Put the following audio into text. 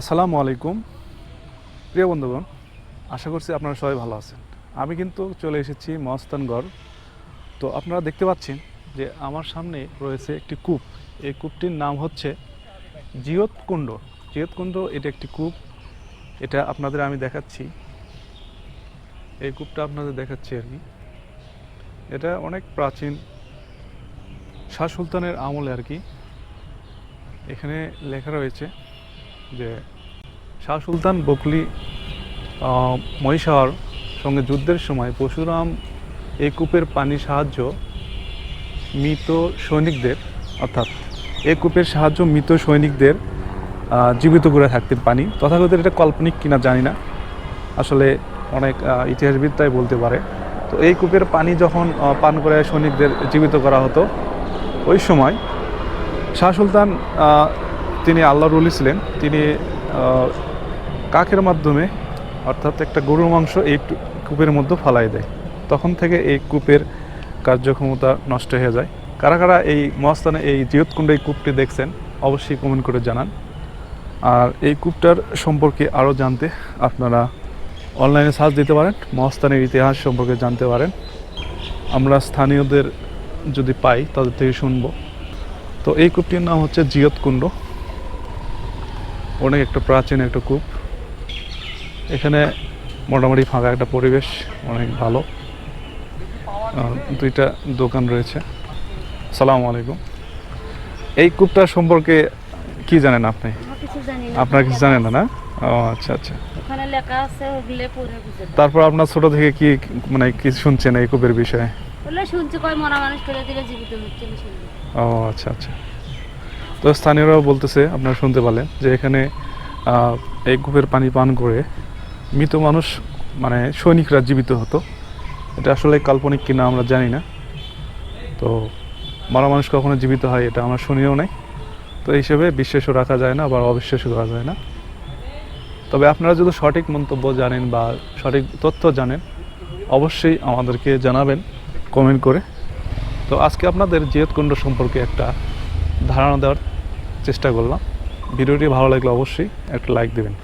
আসসালামু আলাইকুম। প্রিয় বন্ধুগণ, আশা করছি আপনারা সবাই ভালো আছেন। আমি কিন্তু চলে এসেছি মহস্তানগড় তো আপনারা দেখতে পাচ্ছেন যে আমার সামনে রয়েছে একটি কূপ। এই কূপটির নাম হচ্ছে জিয়ত কুণ্ড জিয়ত কুণ্ড এটা একটি কূপ। এটা আপনাদের আমি দেখাচ্ছি। এই কূপটা আপনাদের দেখাচ্ছি আর কি এটা অনেক প্রাচীন শাহ সুলতানের আমলে আর কি। এখানে লেখা রয়েছে যে শাহ সুলতান বকলি মহিষার সঙ্গে যুদ্ধের সময় পরশুরাম এই কূপের পানির সাহায্য মৃত সৈনিকদের অর্থাৎ এই কূপের সাহায্য মৃত সৈনিকদের জীবিত করে থাকতেন পানি। তথাগত এটা কাল্পনিক কিনা জানি না। আসলে অনেক আহ, ইতিহাসবিদ তাই বলতে পারে। তো এই কূপের পানি যখন পান করে সৈনিকদের জীবিত করা হতো ওই সময় শাহ সুলতান তিনি আল্লাহর রুলি ছিলেন। তিনি কাকের মাধ্যমে অর্থাৎ একটা গরুর মাংস এই কূপের মধ্যে ফালাই দেয়। তখন থেকে এই কূপের কার্যক্ষমতা নষ্ট হয়ে যায়। কারা কারা এই মহাস্থানে এই জিয়তকুণ্ড এই কূপটি দেখছেন, অবশ্যই কমেন্ট করে জানান। আর এই কূপটার সম্পর্কে আরও জানতে আপনারা অনলাইনে সার্চ দিতে পারেন, মহাস্থানের ইতিহাস সম্পর্কে জানতে পারেন। আমরা স্থানীয়দের যদি পাই, তাদের থেকে শুনব। তো এই কূপটির নাম হচ্ছে জিয়ত কুণ্ড অনেক একটা প্রাচীন একটা কূপ। এখানে মোটামুটি ফাঁকা একটা পরিবেশ অনেক ভালো। দুইটা দোকান রয়েছে। সালাম আলাইকুম। এই কূপটা সম্পর্কে কি জানেন আপনি? আপনার কিছু জানেন না না? ও আচ্ছা আচ্ছা। তারপর আপনার ছোট থেকে কি মানে কি শুনছেন এই কূপের বিষয়ে? শুনছি কয় মরা মানুষ ফেলে দিলে জীবিত হচ্ছে ও আচ্ছা আচ্ছা। তো স্থানীয়রাও বলতেছে, আপনারা শুনতে পারলেন, যে এখানে এই কূপের পানি পান করে মৃত মানুষ মানে সৈনিকরা জীবিত হতো। এটা আসলে কাল্পনিক কিনা আমরা জানি না। তো মারা মানুষ কখনো জীবিত হয়, এটা আমরা শুনিও নাই। তো এই হিসেবে বিশ্বাসও রাখা যায় না, আবার অবিশ্বাসও করা যায় না। তবে আপনারা যদি সঠিক মন্তব্য জানেন বা সঠিক তথ্য জানেন, অবশ্যই আমাদেরকে জানাবেন, কমেন্ট করে। তো আজকে আপনাদের জিয়তকুণ্ড সম্পর্কে একটা ধারণা দেওয়ার চেষ্টা করলাম। ভিডিওটি ভালো লাগলে অবশ্যই একটা লাইক দেবেন।